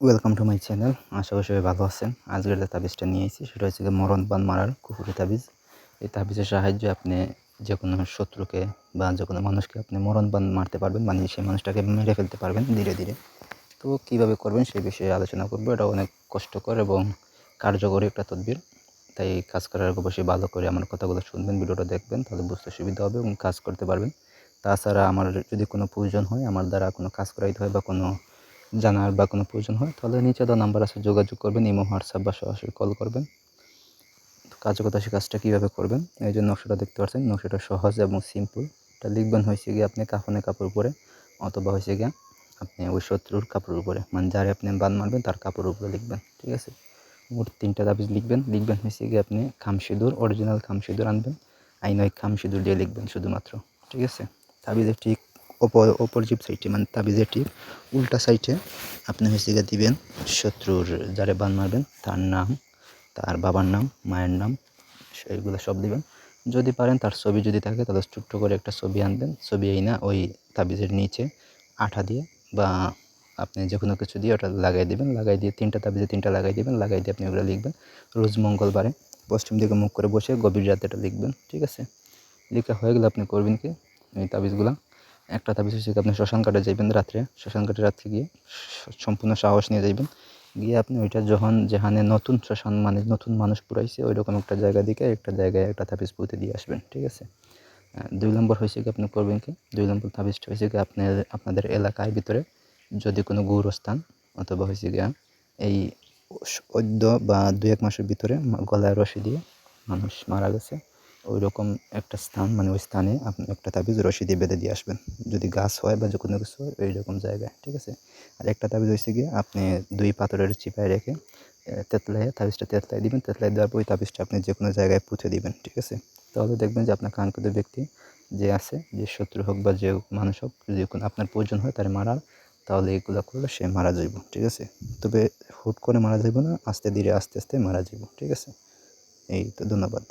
Welcome to my channel আশা করি সবাই ভালো আছেন। আজকের যে তাবিজটা নিয়ে এসেছি সেটা হচ্ছে মরণ বান মারার কুকুরের তাবিজ। এই তাবিজের সাহায্যে আপনি যে কোনো শত্রুকে বা যে কোনো মানুষকে আপনি মরণ বান মারতে পারবেন মানে সেই মানুষটাকে মেরে ফেলতে পারবেন ধীরে ধীরে। তো কীভাবে করবেন সেই বিষয়ে আলোচনা করব। এটা অনেক কষ্টকর এবং কার্যকরী একটা তদবির। তাই কাজ করার আগে অবশ্যই ভালো করে আমার কথাগুলো শুনবেন, ভিডিওটা দেখবেন, তাহলে বুঝতে সুবিধা হবে এবং কাজ করতে পারবেন। তাছাড়া আমার যদি কোনো প্রয়োজন হয়, আমার দ্বারা কোনো কাজ করাইতে হয় বা কোনো জানার বা কোনো প্রয়োজন হয়, তাহলে নিচে দেওয়া নাম্বার আছে, যোগাযোগ করবেন, ইমো, হোয়াটসঅ্যাপ বা সরাসরি কল করবেন। কার্যকতা সে কাজটা কীভাবে করবেন? এই জন্য নকশাটা দেখতে পাচ্ছেন, নকশাটা সহজ এবং সিম্পল এটা লিখবেন হয়েছে গিয়ে আপনি কাফনের কাপড় উপরে, অথবা হয়েছে গিয়ে আপনি ওই শত্রুর কাপড়ের উপরে। মানে যারে আপনি বান মারবেন, তার কাপড়ের উপরে লিখবেন, ঠিক আছে? মোট তিনটা তাবিজ লিখবেন। লিখবেন হয়েছে গিয়ে আপনি খামসিঁদুর অরিজিনাল খামসিঁদুর আনবেন। আইন ওই খামসিঁদুর দিয়ে লিখবেন শুধুমাত্র, ঠিক আছে? তাবিজের ঠিক অপর অপরজিপ সাইডে মানে তাবিজের ঠিক উল্টা সাইডে আপনি গিয়ে দিবেন, শত্রুর যারে বান মারবেন, তার নাম, তার বাবার নাম, মায়ের নাম সেইগুলো সব দিবেন। যদি পারেন তার ছবি যদি থাকে, তাহলে ছোট্ট করে একটা ছবি আনবেন। ছবি এই না, ওই তাবিজের নিচে আঠা দিয়ে, বা আপনি যে কোনো কিছু দিয়ে ওটা লাগাই দেবেন। লাগাই দিয়ে তিনটা তাবিজে তিনটা লাগাই দেবেন। লাগাই দিয়ে আপনি ওগুলো লিখবেন। রোজ মঙ্গলবারে পশ্চিম দিকে মুখ করে বসে গভীর রাতে এটা লিখবেন। ঠিক আছে? লেখা হয়ে গেলে আপনি করবেন কি? এই তাবিজগুলো একটা তাবিজ হচ্ছে আপনি শ্মশান কাটে যাইবেন রাত্রে, শ্মশান কাটে রাত্রে গিয়ে সম্পূর্ণ সাহস নিয়ে যাইবেন। গিয়ে আপনি ওইটা যখন যেখানে নতুন শ্মশান মানে নতুন মানুষ পুরাইছে ওই রকম একটা জায়গা দিকে একটা জায়গায় একটা তাবিজ পুঁতে দিয়ে আসবেন, ঠিক আছে? দুই নম্বর হয়েছে কি আপনি করবেন কি? দুই নম্বর তাবিজটা হয়েছে কি আপনার, আপনাদের এলাকায় ভিতরে যদি কোনো গৌরস্থান অথবা হয়েছে গিয়া এই অদ্য বা দু এক মাসের ভিতরে গলায় রশি দিয়ে মানুষ মারা গেছে ওই রকম একটা স্থান মানে ওই স্থানে আপনি একটা তাবিজ রশি দিয়ে বেঁধে দিয়ে আসবেন। যদি গাছ হয় বা যে কোনো কিছু হয় ওই রকম জায়গায়, ঠিক আছে? আর একটা তাবিজ হয়েছে গিয়ে আপনি দুই পাথরের চিপায় রেখে তেতলাইয়ে, তাবিজটা তেতলাই দিবেন। তেতলাই দেওয়ার পর ওই তাবিজটা আপনি যে কোনো জায়গায় পুঁতে দিবেন, ঠিক আছে? তাহলে দেখবেন যে আপনার কাঙ্ক্ষিত ব্যক্তি যে আছে, যে শত্রু হোক বা যে মানুষ হোক যদি কোনো আপনার প্রয়োজন হয় তার মারার, তাহলে এগুলো করলে সে মারা যাইব, ঠিক আছে? তবে হুট করে মারা যাইব না, আস্তে ধীরে, আস্তে আস্তে মারা যাইব, ঠিক আছে? এই তো, ধন্যবাদ।